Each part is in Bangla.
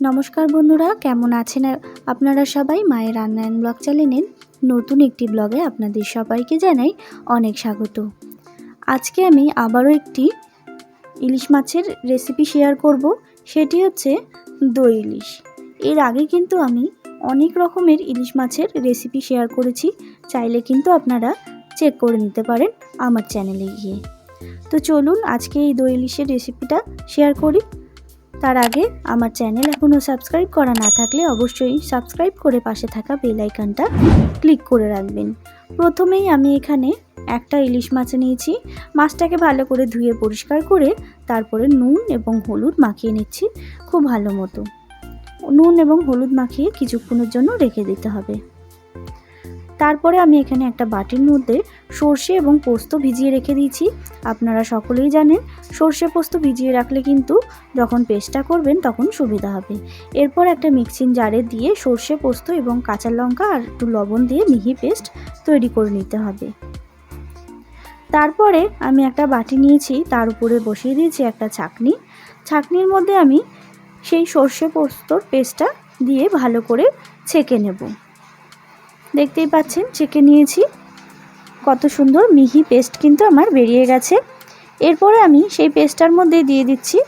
নমস্কার বন্ধুরা, কেমন আছেন? আপনারা সবাই মায়ের রান্নায়ন ব্লগ চালে চ্যানেলের নতুন একটি ব্লগে আপনাদের সবাইকে জানাই অনেক স্বাগত। আজকে আমি আবারও একটি ইলিশ মাছের রেসিপি শেয়ার করব, সেটি হচ্ছে দই ইলিশ। এর আগে কিন্তু আমি অনেক রকমের ইলিশ মাছের রেসিপি শেয়ার করেছি, চাইলে কিন্তু আপনারা চেক করে নিতে পারেন আমার চ্যানেলে গিয়ে। তো চলুন আজকে এই দই ইলিশের রেসিপিটা শেয়ার করি। তার আগে আমার চ্যানেল এখনও সাবস্ক্রাইব করা না থাকলে অবশ্যই সাবস্ক্রাইব করে পাশে থাকা বেল আইকনটা ক্লিক করে রাখবেন। প্রথমেই আমি এখানে একটা ইলিশ মাছ নিয়েছি। মাছটাকে ভালো করে ধুয়ে পরিষ্কার করে তারপরে নুন এবং হলুদ মাখিয়ে নিচ্ছি খুব ভালো মতো। নুন এবং হলুদ মাখিয়ে কিছুক্ষণের জন্য রেখে দিতে হবে। তারপরে আমি এখানে একটা বাটির মধ্যে সর্ষে এবং পোস্ত ভিজিয়ে রেখে দিয়েছি। আপনারা সকলেই জানেন, সর্ষে পোস্ত ভিজিয়ে রাখলে কিন্তু যখন পেস্টটা করবেন তখন সুবিধা হবে। এরপর একটা মিক্সিং জারে দিয়ে সর্ষে পোস্ত এবং কাঁচা লঙ্কা আর একটু লবণ দিয়ে মিহি পেস্ট তৈরি করে নিতে হবে। তারপরে আমি একটা বাটি নিয়েছি, তার উপরে বসিয়ে দিয়েছি একটা ছাকনি। ছাকনির মধ্যে আমি সেই সর্ষে পোস্তর পেস্টটা দিয়ে ভালো করে ছেঁকে নেব। দেখতেই পাচ্ছেন ছেঁকে নিয়েছি। কত সুন্দর মিহি পেস্ট কিন্তু আমার বেরিয়ে গেছে। এরপরে আমি সেই পেস্টটার মধ্যে দিয়ে দিচ্ছি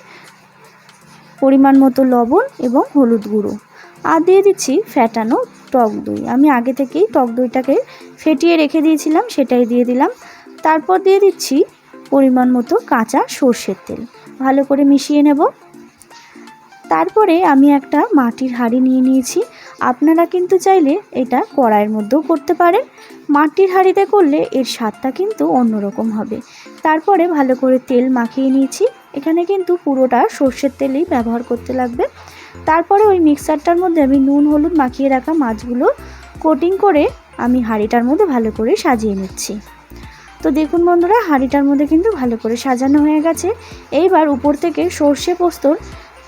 পরিমাণ মতো লবণ এবং হলুদ গুঁড়ো। আর দিয়ে দিচ্ছি ফ্যাটানো টক দই। আমি আগে থেকেই টক দইটাকে ফেটিয়ে রেখে দিয়েছিলাম, সেটাই দিয়ে দিলাম। তারপর দিয়ে দিচ্ছি পরিমাণ মতো কাঁচা সর্ষের তেল। ভালো করে মিশিয়ে নেব। তারপরে আমি একটা মাটির হাঁড়ি নিয়ে নিয়েছি। আপনারা কিন্তু চাইলে এটা কড়াইয়ের মধ্যেও করতে পারেন। মাটির হাঁড়িতে করলে এর স্বাদটা কিন্তু অন্যরকম হবে। তারপরে ভালো করে তেল মাখিয়ে নিয়েছি। এখানে কিন্তু পুরোটা সর্ষের তেলেই ব্যবহার করতে লাগবে। তারপরে ওই মিক্সারটার মধ্যে আমি নুন, হলুদ মাখিয়ে রাখা মাছগুলো কোটিং করে আমি হাঁড়িটার মধ্যে ভালো করে সাজিয়ে নিচ্ছি। তো দেখুন বন্ধুরা, হাঁড়িটার মধ্যে কিন্তু ভালো করে সাজানো হয়ে গেছে। এইবার উপর থেকে সর্ষে পোস্তর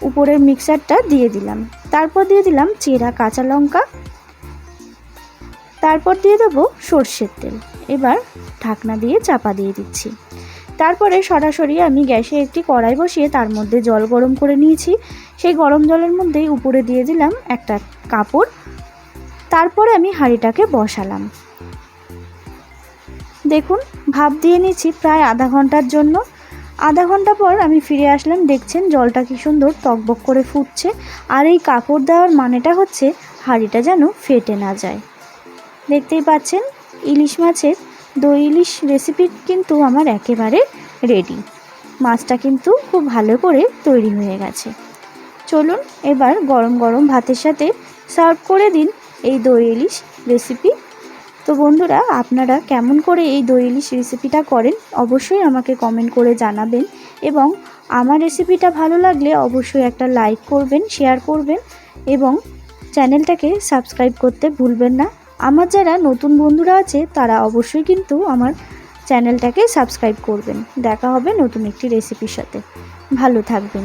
উপরের মিক্সারটা দিয়ে দিলাম। তারপর দিয়ে দিলাম চেরা কাঁচা লঙ্কা। তারপর দিয়ে দেবো সর্ষের তেল। এবার ঢাকনা দিয়ে চাপা দিয়ে দিচ্ছি। তারপরে সরাসরি আমি গ্যাসে একটি কড়াই বসিয়ে তার মধ্যে জল গরম করে নিয়েছি। সেই গরম জলের মধ্যেই উপরে দিয়ে দিলাম একটা কাপড়। তারপরে আমি হাঁড়িটাকে বসালাম। দেখুন, ভাপ দিয়ে নিচ্ছি প্রায় আধা ঘণ্টার জন্য। আধা ঘণ্টা পর আমি ফিরে আসলাম, দেখছেন জলটা কি সুন্দর টকবক করে ফুটছে। আর এই কাপড় দেওয়ার মানেটা হচ্ছে হাঁড়িটা যেন ফেটে না যায়। দেখতেই পাচ্ছেন, ইলিশ মাছের দই ইলিশ রেসিপি কিন্তু আমার একেবারে রেডি মাছটা কিন্তু খুব ভালো করে তৈরি হয়ে গেছে। চলুন এবার গরম গরম ভাতের সাথে সার্ভ করে দিন এই দই ইলিশ রেসিপি তো বন্ধুরা, আপনারা কেমন করে এই দই ইলিশ রেসিপিটা করেন, অবশ্যই আমাকে কমেন্ট করে জানাবেন এবং আমার রেসিপিটা ভালো লাগলে অবশ্যই একটা লাইক করবেন শেয়ার করবেন এবং চ্যানেলটাকে সাবস্ক্রাইব করতে ভুলবেন না। আমার যারা নতুন বন্ধুরা আছে, তারা অবশ্যই কিন্তু আমার চ্যানেলটাকে সাবস্ক্রাইব করবেন। দেখা হবে নতুন একটি রেসিপির সাথে। ভালো থাকবেন।